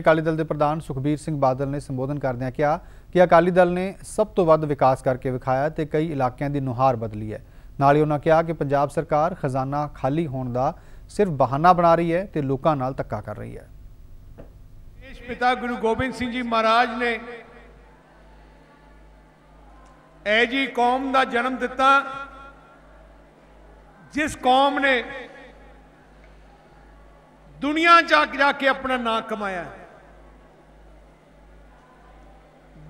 ਅਕਾਲੀ ਦਲ ਦੇ ਪ੍ਰਧਾਨ ਸੁਖਬੀਰ ਸਿੰਘ ਬਾਦਲ ਨੇ ਸੰਬੋਧਨ ਕਰਦਿਆਂ ਕਿਹਾ ਕਿ ਅਕਾਲੀ ਦਲ ਨੇ ਸਭ ਤੋਂ ਵੱਧ ਵਿਕਾਸ ਕਰਕੇ ਵਿਖਾਇਆ ਤੇ ਕਈ ਇਲਾਕਿਆਂ ਦੀ ਨੁਹਾਰ ਬਦਲੀ ਹੈ। ਨਾਲ ਹੀ ਉਹਨਾਂ ਕਿਹਾ ਕਿ ਪੰਜਾਬ ਸਰਕਾਰ ਖਜ਼ਾਨਾ ਖਾਲੀ ਹੋਣ ਦਾ ਸਿਰਫ ਬਹਾਨਾ ਬਣਾ ਰਹੀ ਹੈ ਤੇ ਲੋਕਾਂ ਨਾਲ ਧੱਕਾ ਕਰ ਰਹੀ ਹੈ। ਦੇਸ਼ ਪਿਤਾ ਗੁਰੂ ਗੋਬਿੰਦ ਸਿੰਘ ਜੀ ਮਹਾਰਾਜ ਨੇ ਐ ਜੀ ਕੌਮ ਦਾ ਜਨਮ ਦਿੱਤਾ, ਜਿਸ ਕੌਮ ਨੇ ਦੁਨੀਆ ਜਾ ਜਾ ਕੇ ਆਪਣਾ ਨਾਂ ਕਮਾਇਆ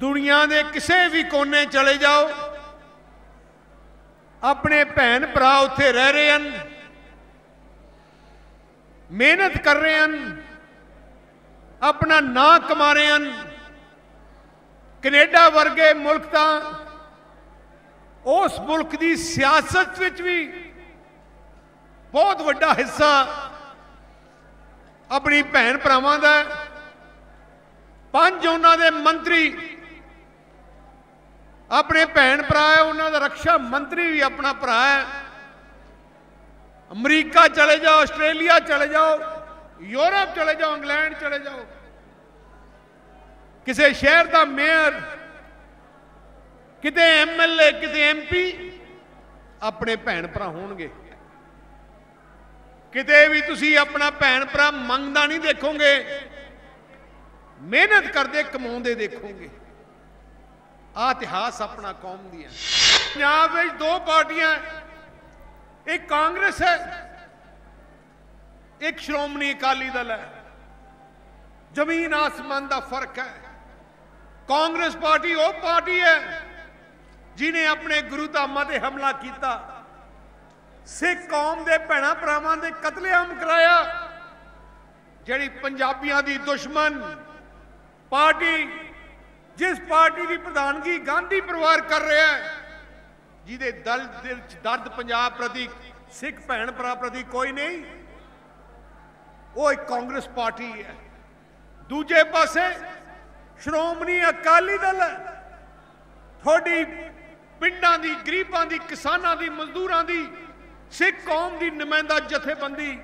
ਦੁਨੀਆ ਦੇ ਕਿਸੇ ਵੀ ਕੋਨੇ ਚਲੇ ਜਾਓ। ਆਪਣੇ ਭੈਣ ਭਰਾ ਉੱਥੇ ਰਹਿ ਰਹੇ ਹਨ। ਮਿਹਨਤ ਕਰ ਰਹੇ ਹਨ। ਆਪਣਾ ਨਾਂ ਕਮਾ ਰਹੇ ਹਨ। ਕੈਨੇਡਾ ਵਰਗੇ ਮੁਲਕ ਤਾਂ ਉਸ ਮੁਲਕ ਦੀ ਸਿਆਸਤ ਵਿੱਚ ਵੀ ਬਹੁਤ ਵੱਡਾ ਹਿੱਸਾ ਆਪਣੀ ਭੈਣ ਭਰਾਵਾਂ ਦਾ ਪੰਜ ਉਹਨਾਂ ਦੇ ਮੰਤਰੀ ਆਪਣੇ ਭੈਣ ਭਰਾ ਹੈ, ਉਹਨਾਂ ਦਾ ਰੱਖਿਆ ਮੰਤਰੀ ਵੀ ਆਪਣਾ ਭਰਾ ਹੈ। ਅਮਰੀਕਾ ਚਲੇ ਜਾਓ, ਆਸਟ੍ਰੇਲੀਆ ਚਲੇ ਜਾਓ, ਯੂਰਪ ਚਲੇ ਜਾਓ, ਇੰਗਲੈਂਡ ਚਲੇ ਜਾਓ। ਕਿਸੇ ਸ਼ਹਿਰ ਦਾ ਮੇਅਰ, ਕਿਤੇ ਐਮਐਲਏ ਕਿਤੇ ਐਮਪੀ ਆਪਣੇ ਭੈਣ ਭਰਾ ਹੋਣਗੇ। ਕਿਤੇ ਵੀ ਤੁਸੀਂ ਆਪਣਾ ਭੈਣ ਭਰਾ ਮੰਗਦਾ ਨਹੀਂ ਦੇਖੋਗੇ, ਮਿਹਨਤ ਕਰਦੇ ਕਮਾਉਂਦੇ ਦੇਖੋਗੇ। ਆ ਇਤਿਹਾਸ ਆਪਣਾ ਕੌਮ ਦੀ ਹੈ। ਪੰਜਾਬ ਵਿੱਚ ਦੋ ਪਾਰਟੀਆਂ, ਇੱਕ ਕਾਂਗਰਸ ਹੈ, ਇੱਕ ਸ਼੍ਰੋਮਣੀ ਅਕਾਲੀ ਦਲ ਹੈ। ਜ਼ਮੀਨ ਆਸਮਾਨ ਦਾ ਫ਼ਰਕ ਹੈ। ਕਾਂਗਰਸ ਪਾਰਟੀ ਉਹ ਪਾਰਟੀ ਹੈ ਜਿਨੇ ਆਪਣੇ ਗੁਰੂ ਧਾਮਾਂ ਤੇ ਹਮਲਾ ਕੀਤਾ। ਸਿੱਖ ਕੌਮ ਦੇ ਭੈਣਾ ਭਰਾਵਾਂ ਦੇ ਕਤਲੇਆਮ ਕਰਾਇਆ, ਜਿਹੜੀ ਪੰਜਾਬੀਆਂ ਦੀ ਦੁਸ਼ਮਣ ਪਾਰਟੀ ਜਿਸ ਪਾਰਟੀ ਦੀ ਪ੍ਰਧਾਨਗੀ ਗਾਂਧੀ ਪਰਿਵਾਰ ਕਰ ਰਿਹਾ ਹੈ, ਜਿਹਦੇ ਦਲ ਦਿਲ ਚ ਦਰਦ ਪੰਜਾਬ ਪ੍ਰਤੀ, ਸਿੱਖ ਭੈਣ ਭਰਾ ਪ੍ਰਤੀ ਕੋਈ ਨਹੀਂ, ਉਹ ਇੱਕ ਕਾਂਗਰਸ ਪਾਰਟੀ ਹੈ। ਦੂਜੇ ਪਾਸੇ ਸ਼੍ਰੋਮਣੀ ਅਕਾਲੀ ਦਲ ਹੈ। ਤੁਹਾਡੀ ਪਿੰਡਾਂ ਦੀ, ਗਰੀਬਾਂ ਦੀ, ਕਿਸਾਨਾਂ ਦੀ, ਮਜ਼ਦੂਰਾਂ ਦੀ, ਸਿੱਖ ਕੌਮ ਦੀ ਨੁਮਾਇੰਦਾ ਜਥੇਬੰਦੀ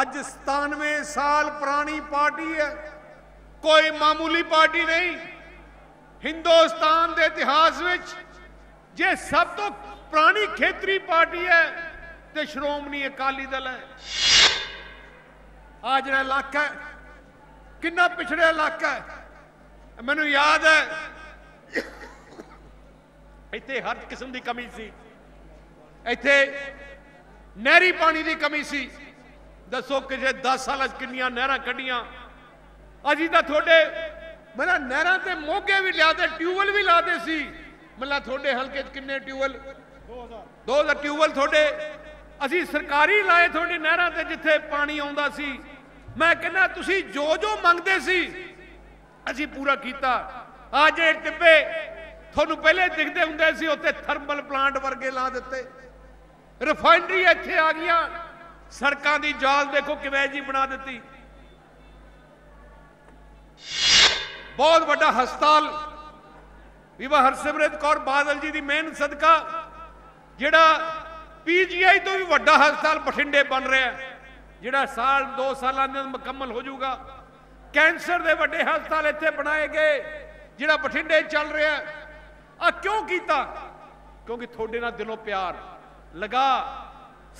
ਅੱਜ 97 ਸਾਲ ਪੁਰਾਣੀ ਪਾਰਟੀ ਹੈ। ਕੋਈ ਮਾਮੂਲੀ ਪਾਰਟੀ ਨਹੀਂ। ਹਿੰਦੁਸਤਾਨ ਦੇ ਇਤਿਹਾਸ ਵਿੱਚ ਜੇ ਸਭ ਤੋਂ ਪੁਰਾਣੀ ਖੇਤਰੀ ਪਾਰਟੀ ਹੈ, ਤੇ ਸ਼੍ਰੋਮਣੀ ਅਕਾਲੀ ਦਲ ਹੈ। ਆ ਜਿਹੜਾ ਇਲਾਕਾ ਕਿੰਨਾ ਪਿਛੜਿਆ ਇਲਾਕਾ ਹੈ, ਮੈਨੂੰ ਯਾਦ ਹੈ, ਇੱਥੇ ਹਰ ਕਿਸਮ ਦੀ ਕਮੀ ਸੀ। ਇੱਥੇ ਨਹਿਰੀ ਪਾਣੀ ਦੀ ਕਮੀ ਸੀ। ਦੱਸੋ ਕਿਸੇ 10 ਸਾਲਾਂ 'ਚ ਕਿੰਨੀਆਂ ਨਹਿਰਾਂ ਕੱਢੀਆਂ, ਅਜੀ ਤਾਂ ਤੁਹਾਡੇ ਮੇਰਾ ਨਹਿਰਾਂ ਤੇ ਮੋਗੇ ਵੀ ਲਿਆਦੇ ਟਿਊਬਲ ਵੀ ਲਾਦੇ ਸੀ। ਮੱਲਾ ਤੁਹਾਡੇ ਹਲਕੇ 'ਚ ਕਿੰਨੇ ਟਿਊਬਲ 2000 2000 ਟਿਊਬਲ ਤੁਹਾਡੇ। ਅਸੀਂ ਸਰਕਾਰੀ ਲਾਏ ਤੁਹਾਡੇ ਨਹਿਰਾਂ ਤੇ ਜਿੱਥੇ ਪਾਣੀ ਆਉਂਦਾ ਸੀ। ਮੈਂ ਕਹਿੰਦਾ ਤੁਸੀਂ ਜੋ ਜੋ ਮੰਗਦੇ ਸੀ, ਅਸੀਂ ਪੂਰਾ ਕੀਤਾ। ਆ ਜੇ ਟਿੱਬੇ ਤੁਹਾਨੂੰ ਪਹਿਲੇ ਦਿਖਦੇ ਹੁੰਦੇ ਸੀ, ਉੱਥੇ ਥਰਮਲ ਪਲਾਂਟ ਵਰਗੇ ਲਾ ਦਿੱਤੇ। ਰਿਫਾਈਨਰੀ ਇੱਥੇ ਆ ਗਈਆਂ। ਸੜਕਾਂ ਦੀ ਜਾਲ ਦੇਖੋ ਕਿਵੇਂ ਜੀ ਬਣਾ ਦਿੱਤੀ। ਬਹੁਤ ਵੱਡਾ ਹਸਪਤਾਲ ਵਿਵਾ ਹਰਸਿਮਰਤ ਕੌਰ ਬਾਦਲ ਜੀ ਦੀ ਮਿਹਨਤ ਸਦਕਾ ਜਿਹੜਾ ਪੀਜੀਆਈ ਤੋਂ ਵੀ ਵੱਡਾ ਹਸਪਤਾਲ ਬਠਿੰਡੇ ਬਣ ਰਿਹਾ ਹੈ ਜਿਹੜਾ ਸਾਲ 2 ਸਾਲਾਂ ਦੇ ਮੁਕੰਮਲ ਹੋ ਜਾਊਗਾ ਕੈਂਸਰ ਦੇ ਵੱਡੇ ਹਸਪਤਾਲ ਇੱਥੇ ਬਣਾਏ ਗਏ ਜਿਹੜਾ ਬਠਿੰਡੇ ਚੱਲ ਰਿਹਾ ਆ ਕਿਉਂ ਕੀਤਾ ਕਿਉਂਕਿ ਤੁਹਾਡੇ ਨਾਲ ਦਿਲੋਂ ਪਿਆਰ ਲਗਾ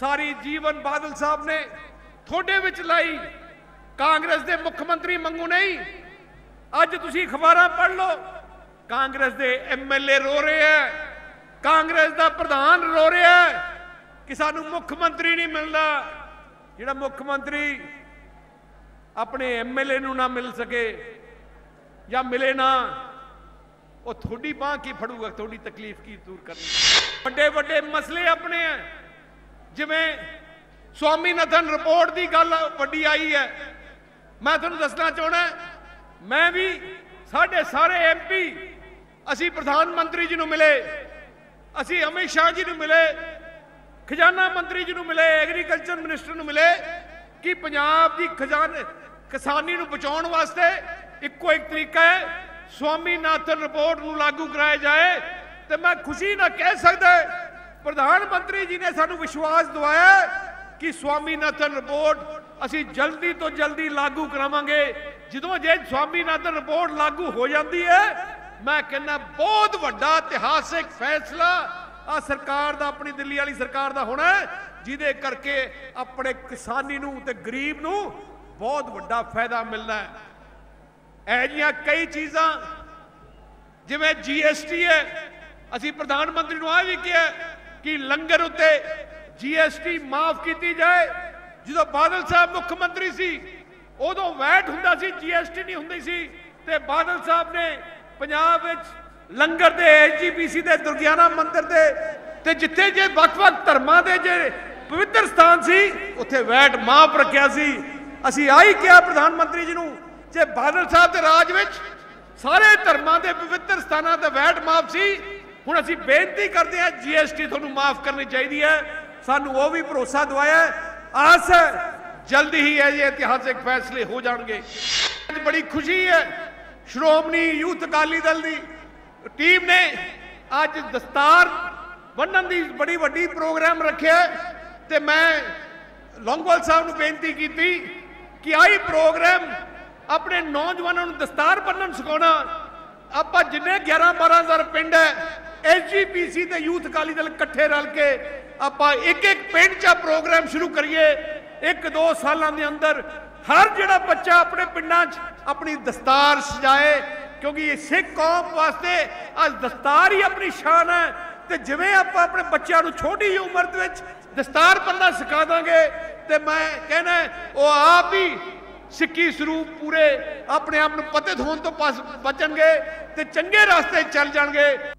ਸਾਰੀ ਜੀਵਨ ਬਾਦਲ ਸਾਹਿਬ ਨੇ ਤੁਹਾਡੇ ਵਿੱਚ ਲਾਈ ਕਾਂਗਰਸ ਦੇ ਮੁੱਖ ਮੰਤਰੀ ਮੰਗੂ ਨਹੀਂ ਅੱਜ ਤੁਸੀਂ ਅਖਬਾਰਾਂ ਪੜ੍ਹ ਲਓ। ਕਾਂਗਰਸ ਦੇ ਐਮਐਲਏ ਰੋ ਰਹੇ ਹੈ ਕਾਂਗਰਸ ਦਾ ਪ੍ਰਧਾਨ ਰੋ ਰਿਹਾ ਹੈ ਕਿ ਸਾਨੂੰ ਮੁੱਖ ਮੰਤਰੀ ਨਹੀਂ ਮਿਲਦਾ। ਜਿਹੜਾ ਮੁੱਖ ਮੰਤਰੀ ਆਪਣੇ ਐਮਐਲਏ ਨੂੰ ਨਾ ਮਿਲ ਸਕੇ ਜਾਂ ਮਿਲੇ ਨਾ, ਉਹ ਤੁਹਾਡੀ ਬਾਹ ਕੀ ਫੜੂਗਾ? ਤੁਹਾਡੀ ਤਕਲੀਫ ਕੀ ਦੂਰ ਕਰਨੀ? ਵੱਡੇ ਵੱਡੇ ਮਸਲੇ ਆਪਣੇ ਆ ਜਿਵੇਂ ਸਵਾਮੀਨਾਥਨ ਰਿਪੋਰਟ ਦੀ ਗੱਲ ਵੱਡੀ ਆਈ ਹੈ ਮੈਂ ਤੁਹਾਨੂੰ ਦੱਸਣਾ ਚਾਹਣਾ ਮੈਂ ਵੀ ਸਾਡੇ ਸਾਰੇ ਐਮਪੀ ਅਸੀਂ ਪ੍ਰਧਾਨ ਮੰਤਰੀ ਜੀ ਨੂੰ ਮਿਲੇ, ਅਸੀਂ ਅਮਿਤ ਸ਼ਾਹ ਜੀ ਨੂੰ ਮਿਲੇ, ਖਜ਼ਾਨਾ ਮੰਤਰੀ ਜੀ ਨੂੰ ਮਿਲੇ, ਐਗਰੀਕਲਚਰ ਮਿਨਿਸਟਰ ਨੂੰ ਮਿਲੇ, ਕਿ ਪੰਜਾਬ ਦੀ ਖਜ਼ਾਨੇ, ਕਿਸਾਨੀ ਨੂੰ ਬਚਾਉਣ ਵਾਸਤੇ ਇੱਕੋ ਇੱਕ ਤਰੀਕਾ ਹੈ, ਸਵਾਮੀਨਾਥਨ ਰਿਪੋਰਟ ਨੂੰ ਲਾਗੂ ਕਰਾਇਆ ਜਾਏ। ਤੇ ਮੈਂ ਖੁਸ਼ੀ ਨਾਲ ਕਹਿ ਸਕਦਾ ਪ੍ਰਧਾਨ ਮੰਤਰੀ ਜੀ ਨੇ ਸਾਨੂੰ ਵਿਸ਼ਵਾਸ ਦਿਵਾਇਆ ਕਿ ਸਵਾਮੀਨਾਥਨ ਰਿਪੋਰਟ ਅਸੀਂ ਜਲਦੀ ਤੋਂ ਜਲਦੀ ਲਾਗੂ ਕਰਾਵਾਂਗੇ। ਜਦੋਂ ਜੇ ਸਵਾਮੀਨਾਥਨ ਰਿਪੋਰਟ ਲਾਗੂ ਹੋ ਜਾਂਦੀ ਹੈ, ਮੈਂ ਕਹਿੰਦਾ ਬਹੁਤ ਵੱਡਾ ਇਤਿਹਾਸਿਕ ਫੈਸਲਾ। ਆ ਸਰਕਾਰ ਦਾ, ਆਪਣੀ ਦਿੱਲੀ ਵਾਲੀ ਸਰਕਾਰ ਦਾ ਹੋਣਾ ਜਿਹਦੇ ਕਰਕੇ ਆਪਣੇ ਕਿਸਾਨੀ ਨੂੰ ਤੇ ਗਰੀਬ ਨੂੰ ਬਹੁਤ ਵੱਡਾ ਫਾਇਦਾ ਮਿਲਣਾ ਹੈ। ਇਹ ਜੀਆਂ ਕਈ ਚੀਜ਼ਾਂ, ਜਿਵੇਂ ਜੀਐਸਟੀ ਹੈ, ਅਸੀਂ ਪ੍ਰਧਾਨ ਮੰਤਰੀ ਨੂੰ ਆ ਵੀ ਕਿਹਾ ਕਿ ਲੰਗਰ ਉੱਤੇ ਜੀਐਸਟੀ ਮਾਫ ਕੀਤੀ ਜਾਏ ਜਦੋਂ ਬਾਦਲ ਸਾਹਿਬ ਮੁੱਖ ਮੰਤਰੀ ਸੀ, ਉਦੋਂ ਵੈਟ ਹੁੰਦਾ ਸੀ ਜੀਐਸਟੀ ਨਹੀਂ ਹੁੰਦੀ ਸੀ, ਤੇ ਬਾਦਲ ਸਾਹਿਬ ਨੇ ਪੰਜਾਬ ਵਿੱਚ ਲੰਗਰ ਦੇ ਐਜੀਪੀਸੀ ਦੇ ਦੁਰਗਿਆਨਾ ਮੰਦਿਰ ਦੇ, ਤੇ ਜਿੱਥੇ ਜੇ ਵੱਖ-ਵੱਖ ਧਰਮਾਂ ਦੇ ਜੇ ਪਵਿੱਤਰ ਸਥਾਨ ਸੀ, ਉੱਥੇ ਵੈਟ ਮਾਫ ਰੱਖਿਆ ਸੀ। ਅਸੀਂ ਆਹੀ ਕਿਹਾ ਪ੍ਰਧਾਨ ਮੰਤਰੀ ਜੀ ਨੂੰ, ਜੇ ਬਾਦਲ ਸਾਹਿਬ ਦੇ ਰਾਜ ਵਿੱਚ ਸਾਰੇ ਧਰਮਾਂ ਦੇ ਪਵਿੱਤਰ ਸਥਾਨਾਂ ਤੇ ਵੈਟ ਮਾਫ ਸੀ, ਹੁਣ ਅਸੀਂ ਬੇਨਤੀ ਕਰਦੇ ਹਾਂ ਜੀਐਸਟੀ ਤੁਹਾਨੂੰ ਮਾਫ ਕਰਨੀ ਚਾਹੀਦੀ ਹੈ। ਸਾਨੂੰ ਉਹ ਵੀ ਭਰੋਸਾ ਦਵਾਇਆ ਆਸ ਹੈ। ਜਲਦੀ ਹੀ ਇਹ ਇਤਿਹਾਸਿਕ ਫੈਸਲੇ ਹੋ ਜਾਣਗੇ। ਅੱਜ ਬੜੀ ਖੁਸ਼ੀ ਹੈ ਸ਼੍ਰੋਮਣੀ ਯੂਥ ਅਕਾਲੀ ਦਲ ਦੀ ਟੀਮ ਨੇ ਅੱਜ ਦਸਤਾਰ ਬੰਨਣ ਦੀ ਬੜੀ ਵੱਡੀ ਪ੍ਰੋਗਰਾਮ ਰੱਖਿਆ ਤੇ ਮੈਂ ਲੌਂਗੋਵਾਲ ਸਾਹਿਬ ਨੂੰ ਬੇਨਤੀ ਕੀਤੀ ਕਿ ਆਈ ਪ੍ਰੋਗਰਾਮ ਆਪਣੇ ਨੌਜਵਾਨਾਂ ਨੂੰ ਦਸਤਾਰ ਬੰਨਣ ਸਿਖਾਉਣਾ। ਆਪਾਂ ਜਿੰਨੇ 11 12000 ਪਿੰਡ ਹੈ ਐਸਜੀਪੀਸੀ ਤੇ ਯੂਥ ਅਕਾਲੀ ਦਲ ਇਕੱਠੇ ਰਲ ਕੇ ਆਪਾਂ ਇੱਕ ਇੱਕ ਪਿੰਡ 'ਚ ਪ੍ਰੋਗਰਾਮ ਸ਼ੁਰੂ ਕਰੀਏ। ਇੱਕ ਦੋ ਸਾਲਾਂ ਦੇ ਅੰਦਰ ਹਰ ਜਿਹੜਾ ਬੱਚਾ ਆਪਣੇ ਪਿੰਡਾਂ 'ਚ ਆਪਣੀ ਦਸਤਾਰ ਸਜਾਏ, ਕਿਉਂਕਿ ਇਹ ਸਿੱਖ ਕੌਮ ਵਾਸਤੇ ਅੱਜ ਦਸਤਾਰ ਹੀ ਆਪਣੀ ਸ਼ਾਨ ਹੈ। ਤੇ ਜਿਵੇਂ ਆਪਾਂ ਆਪਣੇ ਬੱਚਿਆਂ ਨੂੰ ਛੋਟੀ ਜਿਹੀ ਉਮਰ ਦੇ ਵਿੱਚ ਦਸਤਾਰ ਬੰਨ੍ਹਣਾ ਸਿਖਾ ਦਾਂਗੇ, ਤੇ ਮੈਂ ਕਹਿੰਦਾ ਉਹ ਆਪ ਹੀ ਸਿੱਖੀ ਸਰੂਪ ਪੂਰੇ ਆਪਣੇ ਆਪ ਨੂੰ ਪਤਿਤ ਹੋਣ ਤੋਂ ਬਚਣਗੇ ਤੇ ਚੰਗੇ ਰਸਤੇ ਚੱਲ ਜਾਣਗੇ।